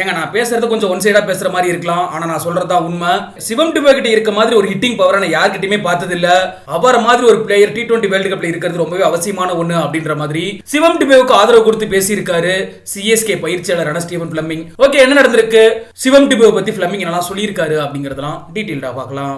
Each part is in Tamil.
ஏங்க நான் பேசுறது கொஞ்சம் ஒன் சைடா பேசுற மாதிரி இருக்கலாம். ஆனா நான் சொல்றது தான் உண்மை. சிவம் டிபே கிட்ட இருக்க மாதிரி ஒரு ஹிட்டிங் பவர் நான் யார்கிட்டயுமே பார்த்தது இல்ல அவர மாதிரி ஒரு பிளேயர் டி டுவெண்ட்டி வேர்ல்டு கப்ல இருக்கிறது ரொம்பவே அவசியமான ஒண்ணு அப்படின்ற மாதிரி சிவம் டிபேவுக்கு ஆதரவு கொடுத்து பேசியிருக்காரு சிஎஸ்கே பயிற்சியாளரான ஸ்டீவன் பிளம்மிங் ஓகே என்ன நடந்திருக்கு? சிவம் டிபேவை பத்தி பிளம்மிங் நல்லா சொல்லியிருக்காரு அப்படிங்கறதெல்லாம் டீட்டெயில்டா பார்க்கலாம்.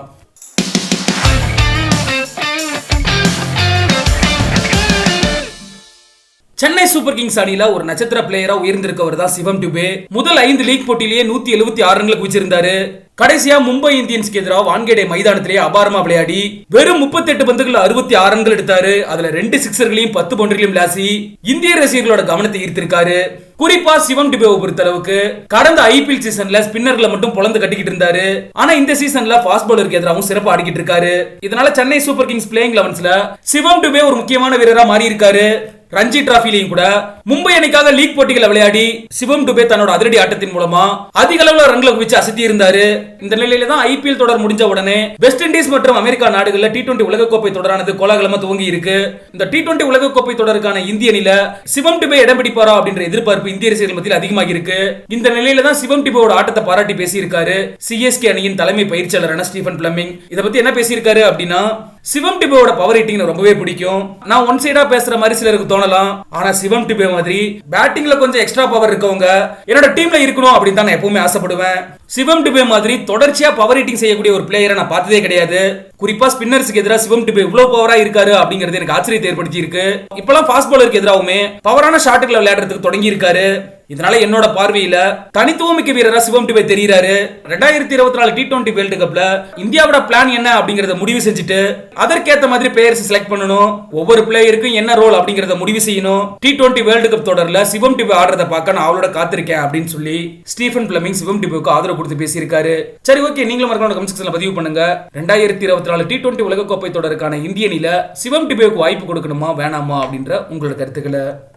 சென்னை சூப்பர் கிங்ஸ் அணியில ஒரு நட்சத்திர பிளேயரா உயர்ந்திருக்கவர் தான் சிவம் டுபே. முதல் ஐந்து லீக் போட்டியிலேயே நூத்தி எழுபத்தி ஆறு ரன்களை குவிச்சிருந்தாரு. கடைசியா மும்பை இந்தியன்ஸ்க்கு எதிராக வான்கேடே மைதானத்திலேயே அபாரமா விளையாடி வெறும் 38 பந்துகள் அறுபத்தி ஆறு ரன்கள் எடுத்தாரு. அதுல ரெண்டு சிக்ஸர்களையும் பத்து பவுண்டர்களையும் லாசி இந்திய ரசிகர்களோட கவனத்தை ஈர்த்திருக்காரு. குறிப்பா சிவம் டிபேவை பொறுத்த அளவுக்கு கடந்த ஐபிஎல் சீசன்ல ஸ்பின்னர்களை மட்டும் பொழந்து கட்டிக்கிட்டு இருந்தாரு. ஆனா இந்த சீசன்ல ஃபாஸ்ட் பவுலருக்கு எதிராகவும் சிறப்பு ஆடிக்கிட்டு இருக்காரு. இதனால சென்னை சூப்பர் கிங்ஸ் பிளேயிங் லெவன்ஸ்ல சிவம் டிபே ஒரு முக்கியமான வீரரா மாறி இருக்காரு ரஞ்சி டிராபிலையும் கூட மும்பை அணிக்காக லீக் போட்டிகளை விளையாடி சிவம் டுபே தன்னோட அதிரடி ஆட்டத்தின் மூலமா அதிக அளவுல ரன்களை குவிச்சு அசத்தி இருந்தாரு இந்த நிலையில தான் ஐபிஎல் தொடர் முடிஞ்ச உடனே வெஸ்ட் இண்டீஸ் மற்றும் அமெரிக்கா நாடுகள்ல டி டுவெண்டி உலகக்கோப்பை தொடரானது கோலாகலமா துவங்கி இருக்கு. இந்த டி டுவெண்டி உலகக்கோப்பை தொடருக்கான இந்திய அணில சிவம் டுபே இடம் பிடிப்பாரா அப்படின்ற எதிர்பார்ப்பு இந்திய ரசிகர்கள் மத்தியில் அதிகமாக இருக்கு. இந்த நிலையில தான் சிவம் டிபேவோட ஆட்டத்தை பாராட்டி பேசியிருக்காரு. சிஎஸ்கே அணியின் தலைமை பயிற்சியாளரான ஸ்டீஃபன் பிளமிங் இதை பத்தி என்ன பேசியிருக்காரு அப்படின்னா சிவம் டிபேவோட பவர் ஹிட்டிங் ரொம்பவே பிடிக்கும். நான் ஒன் சைடா பேசுற மாதிரி சிலருக்கு தோணலாம். ஆனா சிவம் டிபே மாதிரி பேட்டிங்ல கொஞ்சம் எக்ஸ்ட்ரா பவர் இருக்கவங்க என்னோட டீம்ல இருக்கணும் அப்படின்னு தான் நான் எப்பவுமே ஆசைப்படுவேன். சிவம் டிபே மாதிரி தொடர்ச்சியா பவர் ஹிட்டிங் செய்யக்கூடிய ஒரு பிளேயரை நான் பார்த்ததே கிடையாது. குறிப்பா ஸ்பின்னர்ஸ்க்கு எதிராக சிவம் டிபே இவ்வளவு பவரா இருக்காரு அப்படிங்கிறது எனக்கு ஆச்சரியத்தை ஏற்படுத்தி இருக்கு இப்பெல்லாம் ஃபாஸ்ட் பாலருக்கு எதிராகவுமே பவரான ஷாட்டுகளை விளையாடுறதுக்கு தொடங்கி இருக்காரு இதனால என்னோட பார்வையில தனித்துவமிக்க வீரரா சிவம் டிபே தெரிகிறாரு ரெண்டாயிரத்தி இருபத்தி நாலு டி டுவெண்டி வேர்ல்டு கப்ல இந்தியாவோட பிளான் என்ன அப்படிங்கறத முடிவு செஞ்சுட்டு அதற்கேத்த மாதிரி பிளேயர்ஸ் செலக்ட் பண்ணணும். ஒவ்வொரு பிளேயருக்கும் என்ன ரோல் அப்படிங்கறத முடிவு செய்யணும். டி டுவெண்டி வேர்ல்டு கப் தொடர்ல சிவம் டிபே ஆடுறத பார்க்க நான் அவளோட காத்திருக்கேன் அப்படின்னு சொல்லி ஸ்டீஃபன் பிளமிங் சிவம் டிபுக்கு ஆதரவு கொடுத்து பேசியிருக்காரு. சரி ஓகே நீங்களும் மறக்காம கமெண்ட் செக்ஷன்ல பதிவு பண்ணுங்க. ரெண்டாயிரத்தி இருபத்தி நாலு டி டுவெண்டி உலகக்கோப்பை தொடருக்கான இந்திய அணியில் சிவம் டிபேவுக்கு வாய்ப்பு கொடுக்கணுமா வேணாமா அப்படின்ற உங்களோட கருத்துக்களை